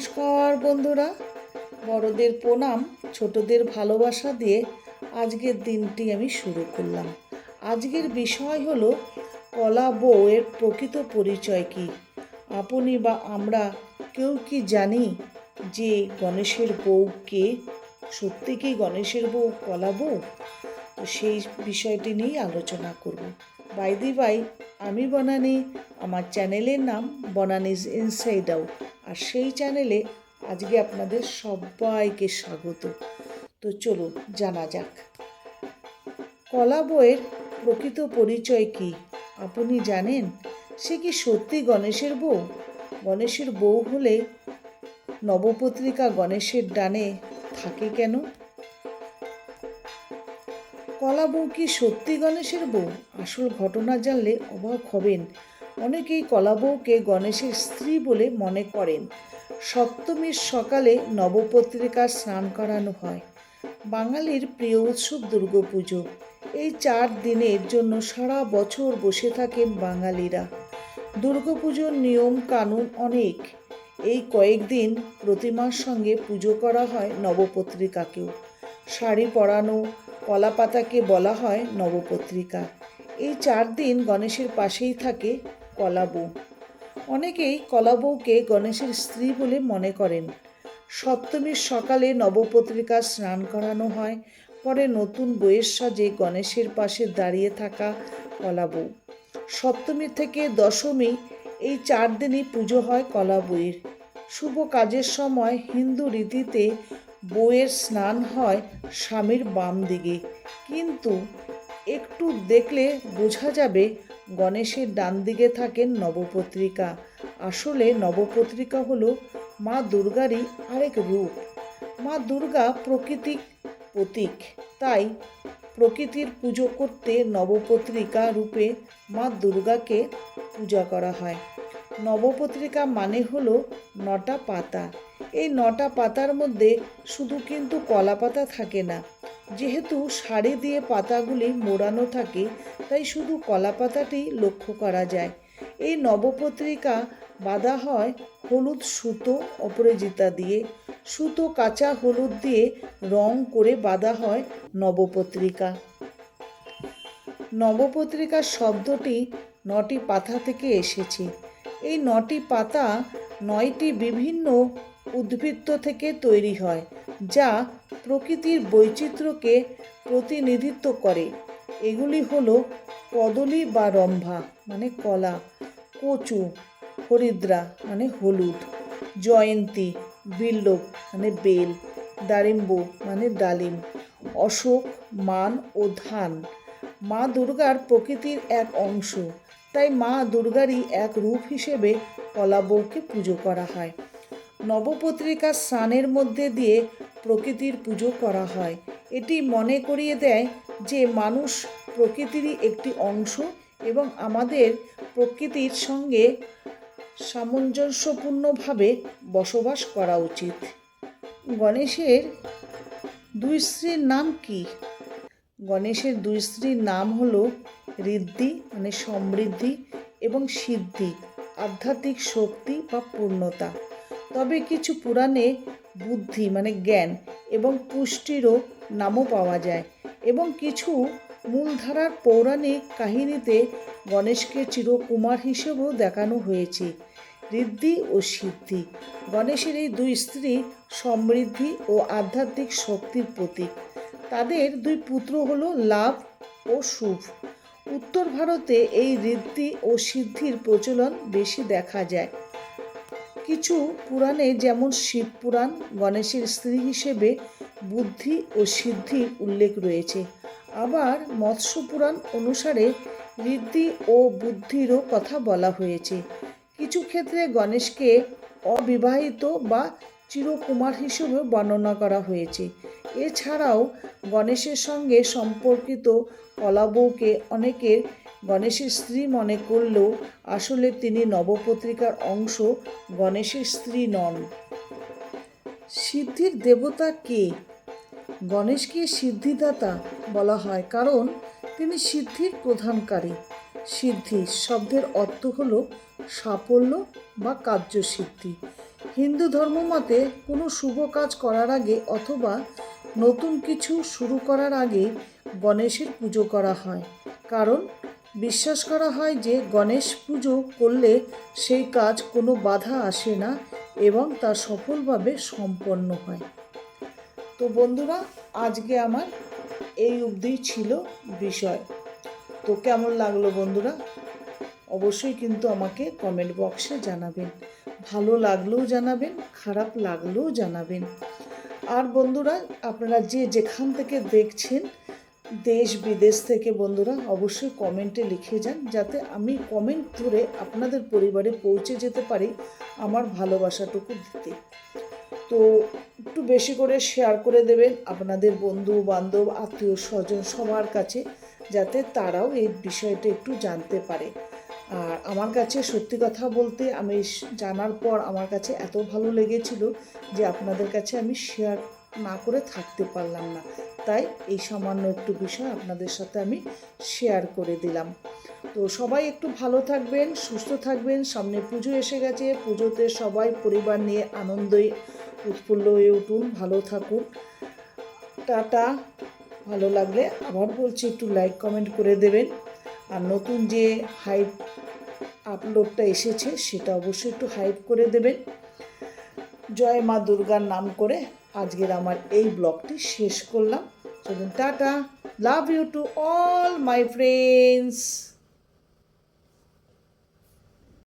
নমস্কার, বন্ধুরা। বড়দের প্রণাম, ছোটদের ভালোবাসা দিয়ে আজকের দিনটি আমি শুরু করলাম। আজকের বিষয় হলো, কলা বউয়ের প্রকৃত পরিচয় কি? আপনি বা আমরা কেউ কি জানি যে গণেশের বউ কে? সত্যি কি গণেশের বউ কলা বউ? তো সেই বিষয়টি নিয়েই আলোচনা করব। বাইদি বাই আমি বনানি আমার চ্যানেলের নাম বনানিজ ইনসাইড আউট আর সেই চ্যানেলে আজকে আপনাদের সবাইকে স্বাগত। তো চলুন, জানা যাক। কলা বইয়ের প্রকৃত পরিচয় কি? আপনি জানেন? সে কি সত্যি গণেশের বউ? গণেশের বউ হলে নবপত্রিকা গণেশের ডানে থাকে কেন? কলা বউ কি সত্যি গণেশের বউ? আসল ঘটনা জানলে অবাক হবেন। অনেকেই কলা বউকে গণেশের স্ত্রী বলে মনে করেন। সপ্তমীর সকালে নবপত্রিকার স্নান করানো হয়। বাঙালির প্রিয় উৎসব দুর্গাপুজো। এই চার দিনের জন্য সারা বছর বসে থাকেন বাঙালিরা। দুর্গাপুজোর নিয়ম কানুন অনেক। এই কয়েকদিন প্রতিমার সঙ্গে পুজো করা হয় নবপত্রিকাকেও। শাড়ি পরানো কলা পাতাকে বলা হয় নবপত্রিকা। এই চার দিন গণেশের পাশেই থাকে কলা বউ। অনেকেই কলা বউকে গণেশের স্ত্রী বলে মনে করেন। সপ্তমীর সকালে নবপত্রিকা স্নান করানো হয়, পরে নতুন বইয়ের সাজে গণেশের পাশে দাঁড়িয়ে থাকা কলা বউ। সপ্তমী থেকে দশমী, এই চার দিনই পুজো হয় কলা বইয়ের শুভ কাজের সময় হিন্দু রীতিতে বইয়ের স্নান হয় স্বামীর বাম দিকে। কিন্তু একটু দেখলে বোঝা যাবে গণেশের ডান দিকে থাকেন নবপত্রিকা। আসলে নবপত্রিকা হল মা দুর্গারই আরেক রূপ। মা দুর্গা প্রকৃতিক প্রতীক। তাই প্রকৃতির পুজো করতে নবপত্রিকা রূপে মা দুর্গাকে পূজা করা হয়। নবপত্রিকা মানে হলো নটা পাতা। এই নটা পাতার মধ্যে শুধু কিন্তু কলা পাতা থাকে না যেহেতু শাড়ি দিয়ে পাতাগুলি মোড়ানো থাকে, তাই শুধু কলা পাতাটি লক্ষ্য করা যায়। এই নবপত্রিকা বাঁধা হয় হলুদ সুতো অপরাজিতা দিয়ে। সুতো কাঁচা হলুদ দিয়ে রং করে বাঁধা হয় নবপত্রিকা। নবপত্রিকার শব্দটি নটি পাতা থেকে এসেছে। এই নটি পাতা নয়টি বিভিন্ন উদ্ভিদ থেকে তৈরি হয়, যা প্রকৃতির বৈচিত্র্যকে প্রতিনিধিত্ব করে। এগুলি হলো কদলী বা রম্ভা মানে কলা, কচু, হরিদ্রা মানে হলুদ, জয়ন্তী, বিল্লব মানে বেল, দারিম্ব মানে ডালিম, অশোক, মান ও ধান। মা দুর্গার প্রকৃতির এক অংশ, তাই মা দুর্গারই এক রূপ হিসেবে কলা বউকে পুজো করা হয়। নবপত্রিকার স্নানের মধ্যে দিয়ে প্রকৃতির পুজো করা হয়। এটি মনে করিয়ে দেয় যে মানুষ প্রকৃতিরই একটি অংশ এবং আমাদের প্রকৃতির সঙ্গে সামঞ্জস্যপূর্ণভাবে বসবাস করা উচিত। গণেশের দুই স্ত্রীর নাম কি? গণেশের দুই স্ত্রীর নাম হলো ঋদ্ধি মানে সমৃদ্ধি, এবং সিদ্ধি। আধ্যাত্মিক শক্তি বা পূর্ণতা। তবে কিছু পুরাণে বুদ্ধি মানে জ্ঞান এবং পুষ্টিরও নামও পাওয়া যায় এবং কিছু মূলধারার পৌরাণিক কাহিনীতে গণেশকে চিরকুমার হিসেবেও দেখানো হয়েছে। ঋদ্ধি ও সিদ্ধি। গণেশের এই দুই স্ত্রী সমৃদ্ধি ও আধ্যাত্মিক শক্তির প্রতীক। তাদের দুই পুত্র হলো লাভ ও শুভ উত্তর ভারতে এই ঋদ্ধি ও সিদ্ধির প্রচলন বেশি দেখা যায়। কিছু পুরাণে যেমন শিব পুরাণ, গণেশের স্ত্রী হিসেবে বুদ্ধি ও সিদ্ধির উল্লেখ রয়েছে। আবার মৎস্য পুরাণ অনুসারে ঋদ্ধি ও বুদ্ধিরও কথা বলা হয়েছে। কিছু ক্ষেত্রে গণেশকে অবিবাহিত বা চিরকুমার হিসেবে বর্ণনা করা হয়েছে। এছাড়াও গণেশের সঙ্গে সম্পর্কিত কলাবউকে অনেকের গণেশের স্ত্রী মনে করলেও আসলে তিনি নবপত্রিকার অংশ গণেশের স্ত্রী নন। সিদ্ধির দেবতা কে? গণেশকে সিদ্ধিদাতা বলা হয় কারণ তিনি সিদ্ধির প্রধানকারী। সিদ্ধি শব্দের অর্থ হল সাফল্য বা কার্যসিদ্ধি। হিন্দু ধর্ম মতে কোনো শুভ কাজ করার আগে অথবা নতুন কিছু শুরু করার আগে গণেশের পুজো করা হয়। কারণ বিশ্বাস করা হয় যে গণেশ পুজো করলে সেই কাজ কোনো বাধা আসে না এবং তা সফলভাবে সম্পন্ন হয়। তো বন্ধুরা, আজকে আমার এই অবধি ছিল বিষয়। তো কেমন লাগল বন্ধুরা? অবশ্যই কিন্তু আমাকে কমেন্ট বক্সে জানাবেন। ভালো লাগলেও জানাবেন, খারাপ লাগলেও জানাবেন। আর বন্ধুরা, আপনারা যে যেখান থেকে দেখছেন, দেশ বিদেশ থেকে বন্ধুরা, অবশ্যই কমেন্টে লিখে যান, যাতে আমি কমেন্ট ধরে আপনাদের পরিবারে পৌঁছে যেতে পারি আমার ভালোবাসাটুকু দিতে। তো একটু বেশি করে শেয়ার করে দেবেন আপনাদের বন্ধু, বান্ধব, আত্মীয় স্বজন, সবার কাছে, যাতে তারাও এই বিষয়টা একটু জানতে পারে। আর আমার কাছে সত্যি কথা বলতে আমি জানার পর আমার কাছে এত ভালো লেগেছিল যে আপনাদের কাছে আমি শেয়ার না করে থাকতে পারলাম না। তাই এই সামান্য একটু বিষয় আপনাদের সাথে আমি শেয়ার করে দিলাম। তো সবাই একটু ভালো থাকবেন, সুস্থ থাকবেন, সামনে পুজো এসে গেছে, পুজোতে সবাই পরিবার নিয়ে আনন্দই উৎফুল্ল হয়ে উঠুন, ভালো থাকুন। টাটা, ভালো লাগলে আবার বলছি, একটু লাইক কমেন্ট করে দেবেন। আর নতুন যে হাইপ আপলোডটা এসেছে, সেটা অবশ্যই একটু হাইপ করে দেবেন। জয় মা দুর্গার নাম করে আজকের আমার এই ব্লগটি শেষ করলাম। চলুন, tata. Love you to all my friends